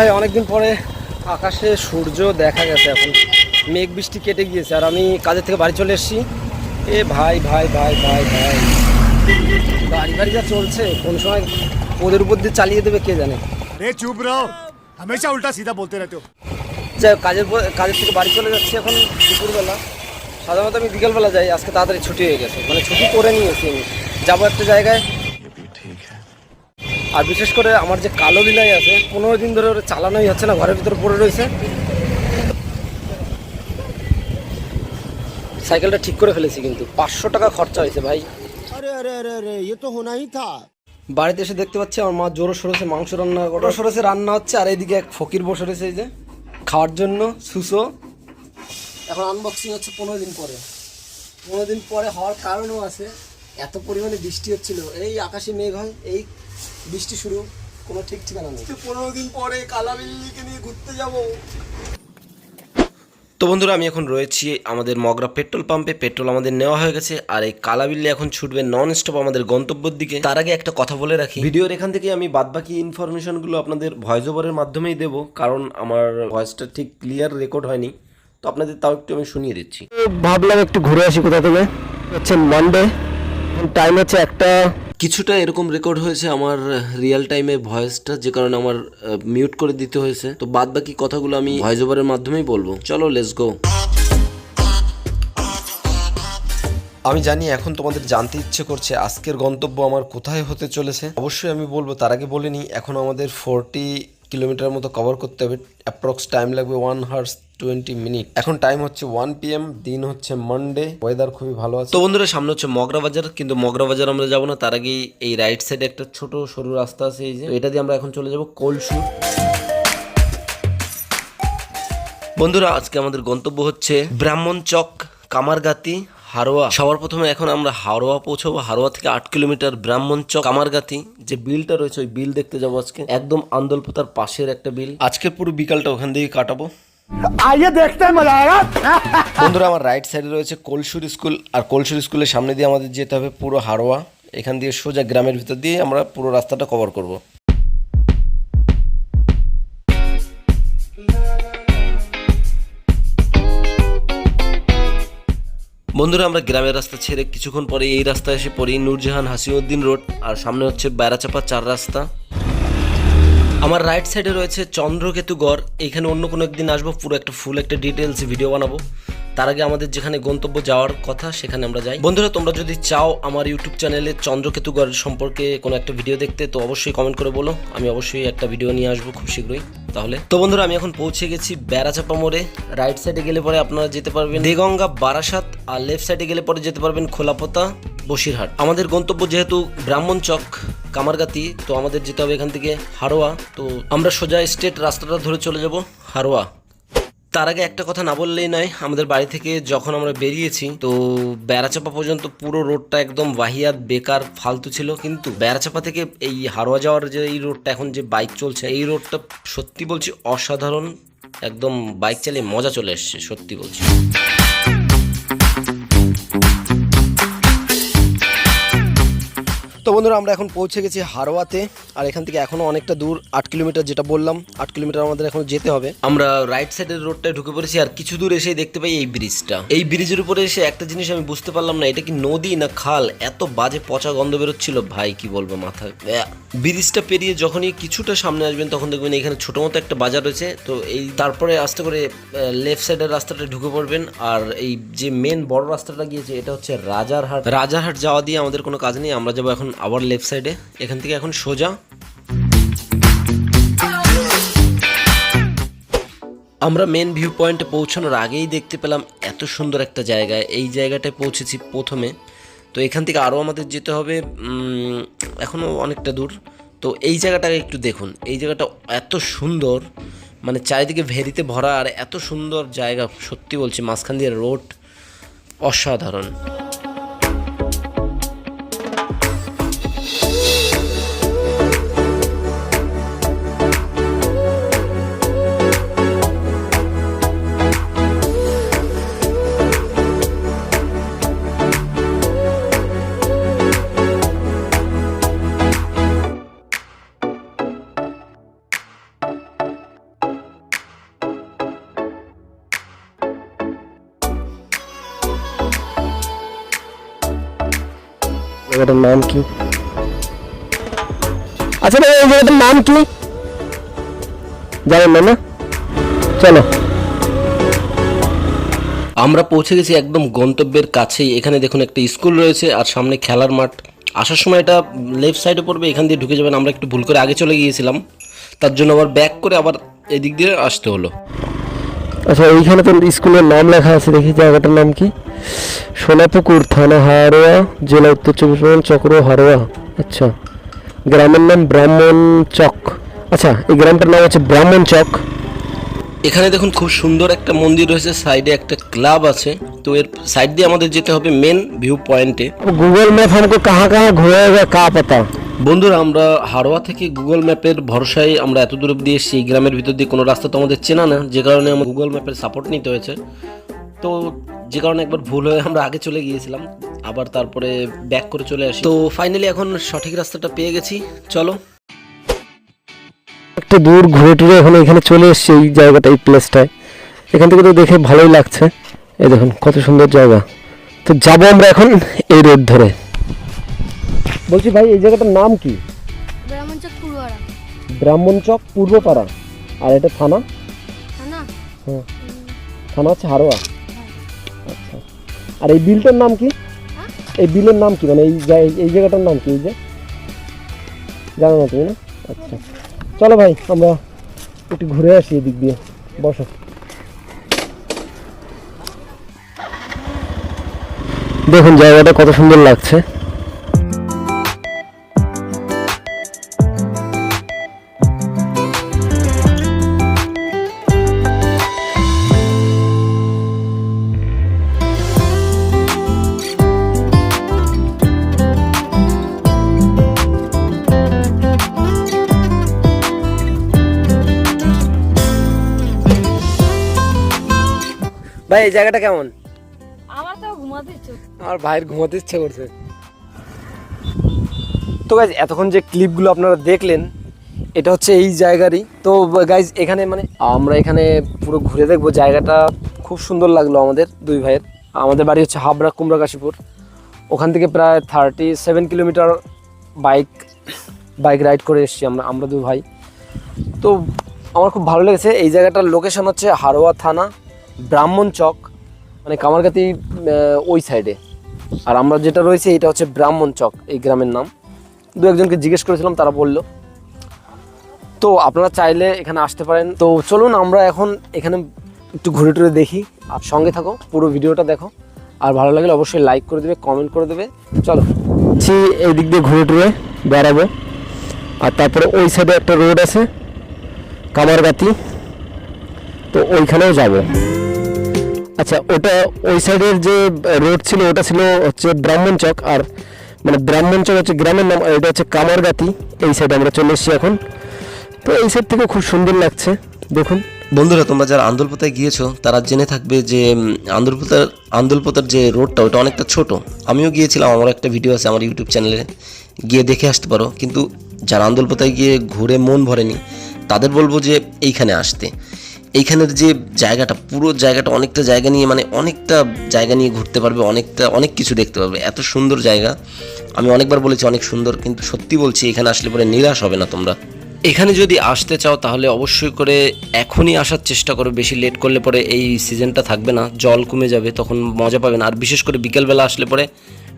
ভাই অনেকদিন পরে আকাশে সূর্য দেখা গেছে এখন। মেঘ বৃষ্টি কেটে গিয়েছে আর আমি কাজের থেকে বাড়ি চলে এসেছি। এ ভাই ভাই ভাই ভাই ভাই। গাড়ি গাড়ি যা চলছে কোন সময় ওদের উপর দিয়ে চালিয়ে দেবে কে জানে? রে চুপ রাও হামেশা উল্টা সিধা বলতে রাখো। যাই কাজের কাজের থেকে বাড়ি চলে যাচ্ছি এখন দুপুরবেলা। সাধারণত আমি বিকেলবেলা যাই আজকে তাড়াতাড়ি ছুটি হয়ে গেছে। মানে ছুটি করে নিয়েছি আমি। যাব একটা জায়গায় আর বিশেষ করে আমার যে কালো বিলাই আছে পনেরো দিন ধরে ওরা চালানোই হচ্ছে না ঘরের ভিতরে পড়ে রয়েছে। সাইকেলটা ঠিক করে ফেলেছি কিন্তু পাঁচশো টাকা খরচা হয়েছে ভাই। আরে আরে আরে তো হোনাই বাড়িতে এসে দেখতে পাচ্ছি আমার মা জোরও সরেছে মাংস রান্না জোরো সরেছে রান্না হচ্ছে আর এইদিকে এক ফকির বসে রয়েছে এই যে। খাওয়ার জন্য সুসো। এখন আনবক্সিং হচ্ছে পনেরো দিন পরে। পনেরো দিন পরে হওয়ার কারণও আছে এত পরিমাণে বৃষ্টি হচ্ছিল। এই আকাশে মেঘ হয় এই বৃষ্টি শুরু কোনো ঠিক ঠিকানা নেই। পনেরো দিন পরে কালা বিল্লিকে নিয়ে ঘুরতে যাব। তো বন্ধুরা আমি এখন রয়েছি আমাদের মগরা পেট্রোল পাম্পে। পেট্রোল আমাদের নেওয়া হয়ে গেছে আর এই কালাবিল্লি এখন ছুটবে নন স্টপ আমাদের গন্তব্যের দিকে। তার আগে একটা কথা বলে রাখি। ভিডিওর এখান থেকে আমি বাদবাকি ইনফরমেশনগুলো আপনাদের ভয়েস ওভারের মাধ্যমেই দেব কারণ আমার ভয়েসটা ঠিক ক্লিয়ার রেকর্ড হয়নি। তো আপনাদের তাও একটু আমি শুনিয়ে দিচ্ছি। ভাবলাম একটু ঘুরে আসি কোথা থেকে। হচ্ছে মানডে টাইম হচ্ছে একটা কিছুটা এরকম রেকর্ড হয়েছে আমার রিয়েল টাইমে ভয়েসটা যে কারণে আমার মিউট করে দিতে হয়েছে। তো বাদ বাকি কথাগুলো আমি ভয়েস ওভারের মাধ্যমেই বলব। চলো লেটস গো আমি জানি এখন তোমাদের জানতে ইচ্ছে করছে আজকের গন্তব্য আমার কোথায় হতে চলেছে। অবশ্যই আমি বলব, তার আগে বলে নিই, এখন আমাদের ফোরটি কিলোমিটার মতো কভার করতে হবে। অ্যাপ্রক্স টাইম লাগবে ওয়ান হার্স টোয়েন্টি মিনিট এখন টাইম হচ্ছে ওয়ান পিএম দিন হচ্ছে মানডে ওয়েদার খুবই ভালো আছে। তো বন্ধুরা সামনে হচ্ছে মগরা বাজার কিন্তু মগরা বাজার আমরা যাব না তার আগেই এই রাইট সাইডে একটা ছোট সরু রাস্তা আছে এই যে। এটা দিয়ে আমরা এখন চলে যাব কোলসুর। বন্ধুরা আজকে আমাদের গন্তব্য হচ্ছে ব্রাহ্মণ চক কামারগাতি হারোয়া। সবার প্রথমে এখন আমরা হারোয়া পৌঁছবো। হারোয়া থেকে আট কিলোমিটার ব্রাহ্মণ চক কামারগাতি। যে বিলটা রয়েছে ওই বিল দেখতে যাব আজকে। একদম আন্দোলপোতার পাশের একটা বিল। আজকের পুরো বিকালটা ওখান থেকে কাটাবো। আইয়ে দেখতে মজা বন্ধুরা, আমার রাইট সাইডে রয়েছে কলসুর স্কুল, আর কলসুর স্কুলের সামনে দিয়ে আমাদের যেতে হবে পুরো হারোয়া এখান দিয়ে সোজা গ্রামের ভিতর দিয়ে আমরা পুরো রাস্তাটা কভার করব। বন্ধুরা, আমরা গ্রামের রাস্তা ছেড়ে কিছুক্ষণ পরে এই রাস্তায় এসে পড়ি নূরজাহান হাসিউদ্দিন রোড, আর সামনে হচ্ছে বেড়াচাপা চার রাস্তা। আমার রাইট সাইডে রয়েছে চন্দ্রকেতুগড় এখানে অন্য কোনো একদিন আসব, পুরো একটা ফুল একটা ডিটেলস ভিডিও বানাবো। তার আগে আমাদের যেখানে গন্তব্য যাওয়ার কথা, সেখানে আমরা যাই। বন্ধুরা, তোমরা যদি চাও আমার ইউটিউব চ্যানেলে চন্দ্রকেতুগড় সম্পর্কে কোনো একটা ভিডিও দেখতে, তো অবশ্যই কমেন্ট করে বলো। আমি অবশ্যই একটা ভিডিও নিয়ে আসব খুব শীঘ্রই। তাহলে, তো বন্ধুরা, আমি এখন পৌঁছে গেছি বেড়াচাপা মোড়ে। রাইট সাইডে গেলে পরে আপনারা যেতে পারবেন। দেগঙ্গা, বারাসাত, আর লেফট সাইডে গেলে পরে যেতে পারবেন খোলাপোতা। বসিরহাট। আমাদের গন্তব্য যেহেতু ব্রাহ্মণ চক, কামারগাতি, তো আমাদের যেতে হবে এখান থেকে হারোয়া। তো আমরা সোজা স্টেট রাস্তাটা ধরে চলে যাব হারোয়া। তার আগে একটা কথা না বললেই নয়, আমাদের বাড়ি থেকে যখন আমরা বেরিয়েছি, তো বেড়াচাপা পর্যন্ত পুরো রোডটা একদম বাহিয়াত বেকার, ফালতু ছিল। কিন্তু বেড়াচাপা থেকে এই হারোয়া যাওয়ার যে এই রোডটা, এখন যে বাইক চলছে, এই রোডটা সত্যি বলছি অসাধারণ। একদম বাইক চালিয়ে মজা চলে এসছে, সত্যি বলছি। তো বন্ধুরা, আমরা এখন পৌঁছে গেছি হারোয়াতে, আর এখান থেকে এখনও অনেকটা দূর, আট কিলোমিটার যেটা বললাম, আট কিলোমিটার আমাদের এখন যেতে হবে। আমরা রাইট সাইডের রোডটায় ঢুকে পড়েছি, আর কিছু দূর এসেই দেখতে পাই এই ব্রিজটা এই ব্রিজের উপরে এসে একটা জিনিস আমি বুঝতে পারলাম না, এটা কি নদী না খাল? এত বাজে পচা গন্ধ বেরোচ্ছিল। ভাই, কি বলব মাথায়? ব্রিজটা পেরিয়ে যখনই কিছুটা সামনে আসবেন, তখন দেখবেন এখানে ছোট মতো একটা বাজার রয়েছে। তো এই, তারপরে আস্তে করে লেফট সাইডের রাস্তাটা ঢুকে পড়বেন, আর এই যে মেন বড় রাস্তাটা গিয়েছে, এটা হচ্ছে রাজারহাট। রাজারহাট যাওয়া দিয়ে আমাদের কোনো কাজ নেই, আমরা যাব এখন আবার লেফট সাইডে এখান থেকে এখন সোজা। আমরা মেন ভিউ পয়েন্টে পৌঁছানোর আগেই দেখতে পেলাম এত সুন্দর একটা জায়গায় এই জায়গাটায় পৌঁছেছি প্রথমে। তো এখান থেকে আরও আমাদের যেতে হবে এখনও অনেকটা দূর। তো এই জায়গাটাকে একটু দেখুন। এই জায়গাটা এত সুন্দর মানে চারিদিকে ভেরিতে ভরা আর এত সুন্দর জায়গা। সত্যি বলছি, মাঝখান দিয়ে রোড অসাধারণ। জায়গাটার নাম কি? আচ্ছা ভাই এই জায়গাটার নাম কি? জানেন না না? চলো। আমরা পৌঁছে গেছি একদম গন্তব্যের কাছেই। এখানে দেখুন একটা স্কুল রয়েছে আর সামনে খেলার মাঠ। আসার সময় এটা লেফট সাইডে পড়বে এখান দিয়ে ঢুকে যাবেন। আমরা একটু ভুল করে আগে চলে গিয়েছিলাম। তার জন্য আবার ব্যাক করে আবার এদিক দিয়ে আসতে হলো। আচ্ছা এইখানে তো স্কুলের নাম লেখা আছে দেখি জায়গাটার নাম কি? সোনাপুকুর থানা হারোয়া জেলা উত্তর চব্বিশ পরগনা চক্র হারোয়া আচ্ছা গ্রামের নাম ব্রাহ্মণ চক আচ্ছা এই গ্রামটার নাম হচ্ছে ব্রাহ্মণ চক এখানে দেখুন খুব সুন্দর একটা মন্দির রয়েছে সাইডে একটা ক্লাব আছে তো এর সাইড দিয়ে আমাদের যেতে হবে মেন ভিউ পয়েন্টে गूगल मैप हमको कहाँ कहाँ घुमाएगा का पता বন্ধুরা আমরা হারোয়া থেকে গুগল ম্যাপের ভরসায় আমরা এত দূর অব্দি এসেছি এই গ্রামের ভিতর দিয়ে কোনো রাস্তা তো আমাদের চেনা না যে কারণে আমার গুগল ম্যাপের সাপোর্ট নিতে হয়েছে তো যে কারণে একবার ভুল হয়ে আমরা আগে চলে গিয়েছিলাম আবার তারপরে ব্যাক করে চলে আসি। তো ফাইনালি এখন সঠিক রাস্তাটা পেয়ে গেছি চলো। একটু দূর ঘুরে টুরে এখন এখানে চলে এসছে এই জায়গাটা এই প্লেসটায় এখান থেকে তো দেখে ভালোই লাগছে। এই দেখুন কত সুন্দর জায়গা। তো যাব আমরা এখন এই রোড ধরে। বলছি ভাই এই জায়গাটার নাম কি? ব্রাহ্মণচক ব্রাহ্মণ চক পূর্বপাড়া। আর এটা থানা? না হ্যাঁ। থানা হচ্ছে হারোয়া। আর এই বিলটার নাম কি? এই বিলের নাম কি? মানে এই এই জায়গাটার নাম কি? এই যে? জানো না তুমি না? আচ্ছা। চলো ভাই আমরা একটু ঘুরে আসি এদিক দিয়ে। বসো। দেখুন জায়গাটা কত সুন্দর লাগছে। ভাই এই জায়গাটা কেমন? আমার তো ঘুমাতে ইচ্ছে আমার ভাইয়ের ঘুমাতে ইচ্ছে করছে। তো গাইজ এতক্ষণ যে ক্লিপগুলো আপনারা দেখলেন এটা হচ্ছে এই জায়গারই। তো গাইজ এখানে মানে আমরা এখানে পুরো ঘুরে দেখব জায়গাটা। খুব সুন্দর লাগল আমাদের দুই ভাইয়ের। আমাদের বাড়ি হচ্ছে হাবড়া কুমড়া কাশীপুর। ওখান থেকে প্রায় thirty seven kilometre bike bike ride করে এসেছি আমরা আমরা দুই ভাই। তো আমার খুব ভালো লেগেছে। এই জায়গাটার লোকেশন হচ্ছে হারোয়া থানা। ব্রাহ্মণ চক মানে কামারগাতি ওই সাইডে আর আমরা যেটা রয়েছে, এটা হচ্ছে ব্রাহ্মণ চক, এই গ্রামের নাম। দু একজনকে জিজ্ঞেস করেছিলাম, তারা বলল। তো আপনারা চাইলে এখানে আসতে পারেন। তো চলুন, আমরা এখন এখানে একটু ঘুরে টুরে দেখি। আর সঙ্গে থাকো, পুরো ভিডিওটা দেখো। আর ভালো লাগলে অবশ্যই লাইক করে দেবে কমেন্ট করে দেবে। চলো। ছি, এই দিক দিয়ে ঘুরে টুরে বেড়াবো। আর তারপরে ওই সাইডে একটা রোড আছে কামারগাতি তো ওইখানেও যাব। আচ্ছা ওটা ওই সাইডের যে রোড ছিল, ওটা ছিল হচ্ছে ব্রাহ্মণ চক, আর মানে ব্রাহ্মণ চক হচ্ছে গ্রামের নাম, আর এটা হচ্ছে কামারগাতি, এই সাইডে আমরা চলে এসেছি এখন। তো এই সাইড থেকে খুব সুন্দর লাগছে, দেখুন। বন্ধুরা, তোমরা যারা আন্দোলপোতায় গিয়েছো, তারা জেনে থাকবে যে আন্দোলপোতার আন্দোলপোতার যে রোডটা ওটা অনেকটা ছোট। আমিও গিয়েছিলাম, আমার একটা ভিডিও আছে আমার ইউটিউব চ্যানেলে গিয়ে দেখে আসতে পারো। কিন্তু যারা আন্দোলপোতায় গিয়ে ঘুরে মন ভরেনি, তাদের বলব যে, এইখানে আসতে। এইখানের যে জায়গাটা, পুরো জায়গাটা অনেকটা জায়গা নিয়ে মানে অনেকটা জায়গা নিয়ে ঘুরতে পারবে, অনেকটা, অনেক কিছু দেখতে পারবে। এত সুন্দর জায়গা। আমি অনেকবার বলেছি অনেক সুন্দর, কিন্তু সত্যি বলছি, এখানে আসলে পরে নিরাশ হবে না তোমরা। এখানে যদি আসতে চাও, তাহলে অবশ্যই করে এখনই আসার চেষ্টা করো। বেশি লেট করলে পরে এই সিজনটা থাকবে না। জল কমে যাবে, তখন মজা পাবে না। আর বিশেষ করে বিকেলবেলা আসলে পরে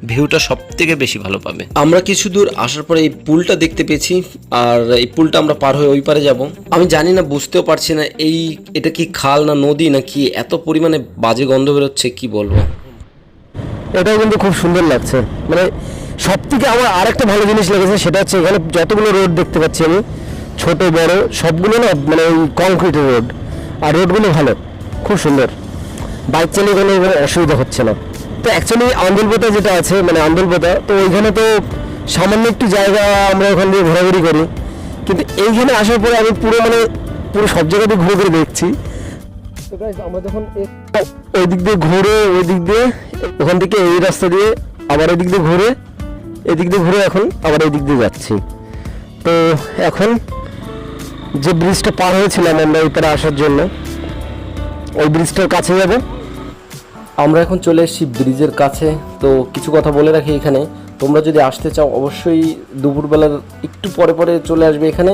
ভিউটা সব থেকে বেশি ভালো পাবে। আমরা কিছু দূর আসার পরে এই পুলটা দেখতে পেয়েছি আর এই পুলটা আমরা পার হয়ে ওই পারে যাব। আমি জানি না বুঝতেও পারছি না এই এটা কি খাল না নদী না কি এত পরিমাণে বাজে গন্ধ বেরোচ্ছে কি বলব? এটাও কিন্তু খুব সুন্দর লাগছে। মানে সব থেকে আমার আরেকটা ভালো জিনিস লেগেছে সেটা হচ্ছে এখানে যতগুলো রোড দেখতে পাচ্ছি আমি ছোট বড় সবগুলো না মানে ওই কংক্রিটের রোড আর রোডগুলো ভালো খুব সুন্দর। বাইক চালিয়ে কোনো অসুবিধা হচ্ছে না। তো অ্যাকচুয়ালি আন্দুলপোতা যেটা আছে মানে আন্দুলপোতা তো ওইখানে তো সামান্য একটু জায়গা আমরা ওখান দিয়ে ঘোরাঘুরি করি। কিন্তু এইখানে আসার পরে আমি পুরো মানে পুরো সব জায়গাতে ঘুরে ঘুরে দেখছি। তো guys, আমরা যখন ওই দিক দিয়ে ঘুরে ওই দিক দিয়ে ওখান থেকে এই রাস্তা দিয়ে আবার ওই দিক দিয়ে ঘুরে এদিক দিয়ে ঘুরে এখন আবার এই দিক দিয়ে যাচ্ছি। তো এখন যে ব্রিজটা পার হয়েছিলাম আমরা ওই পারে আসার জন্য ওই ব্রিজটার কাছে যাব। আমরা এখন চলে এসেছি ব্রিজের কাছে। তো কিছু কথা বলে রাখি এখানে। তোমরা যদি আসতে চাও, অবশ্যই দুপুরবেলার একটু পরে পরে চলে আসবে এখানে।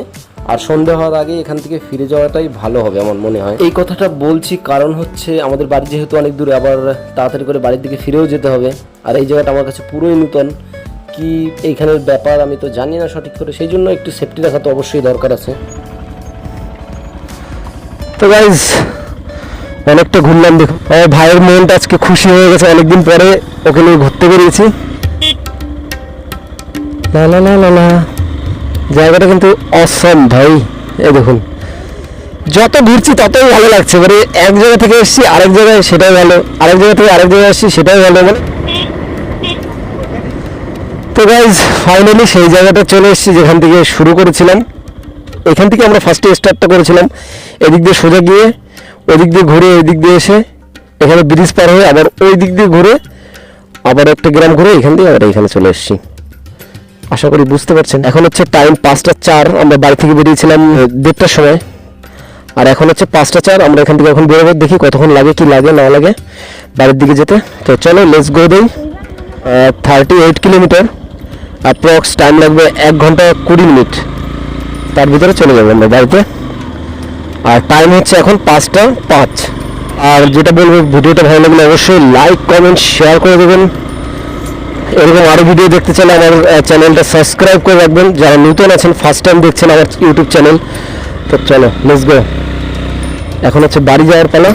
আর সন্ধে হওয়ার আগে এখান থেকে ফিরে যাওয়াটাই ভালো হবে, আমার মনে হয়। এই কথাটা বলছি কারণ হচ্ছে, আমাদের বাড়ি যেহেতু অনেক দূরে, আবার তাড়াতাড়ি করে বাড়ির দিকে ফিরেও যেতে হবে। আর এই জায়গাটা আমার কাছে পুরোই নূতন। কি এইখানের ব্যাপার আমি তো জানি না সঠিক করে, সেই জন্য একটু সেফটি রাখা তো অবশ্যই দরকার আছে। তো গাইজ অনেকটা ঘুরলাম দেখুন। আমার ভাইয়ের মনটা আজকে খুশি হয়ে গেছে, অনেকদিন পরে ওকে নিয়ে ঘুরতে বেরিয়েছি। না না না না না। জায়গাটা কিন্তু অসম ভাই এ দেখুন। যত ঘুরছি ততই ভালো লাগছে মানে এক জায়গা থেকে এসেছি, আরেক জায়গায় সেটাই ভালো, আরেক জায়গা থেকে আরেক জায়গায় এসেছি, সেটাই ভালো মানে। তো গাইজ ফাইনালি সেই জায়গাটা চলে এসেছি যেখান থেকে শুরু করেছিলাম। এখান থেকে আমরা ফার্স্টে স্টার্টটা করেছিলাম, এদিক দিয়ে সোজা গিয়ে ওদিক দিয়ে ঘুরে ওই দিক দিয়ে এসে এখানে ব্রিজ পার হয়ে আবার ওই দিক দিয়ে ঘুরে আবার একটা গ্রাম ঘুরে এখান দিয়ে আবার এখানে চলে এসেছি। আশা করি বুঝতে পারছেন। এখন হচ্ছে টাইম পাঁচটা চার, আমরা বাড়ি থেকে বেরিয়েছিলাম দেড়টার সময়। আর এখন হচ্ছে পাঁচটা চার, আমরা এখান থেকে এখন বেরোবো, দেখি কতক্ষণ লাগে, কি লাগে, না লাগে, বাড়ির দিকে যেতে। তো চলো লেটস গো দেই। Thirty eight kilometre approx time লাগবে এক ঘণ্টা কুড়ি মিনিট। তার ভিতরে চলে যাব আমরা বাড়িতে। আর টাইম হচ্ছে এখন পাঁচটা পাঁচ। আর যেটা বলব, ভিডিওটা ভালো লাগলে অবশ্যই লাইক কমেন্ট শেয়ার করে দেবেন। এরকম আরও ভিডিও দেখতে চাইলে আমার চ্যানেলটা সাবস্ক্রাইব করে রাখবেন। যারা নতুন আছেন ফার্স্ট টাইম দেখছেন আমার ইউটিউব চ্যানেল তো চলো লেটস গো এখন হচ্ছে বাড়ি যাওয়ার পালা।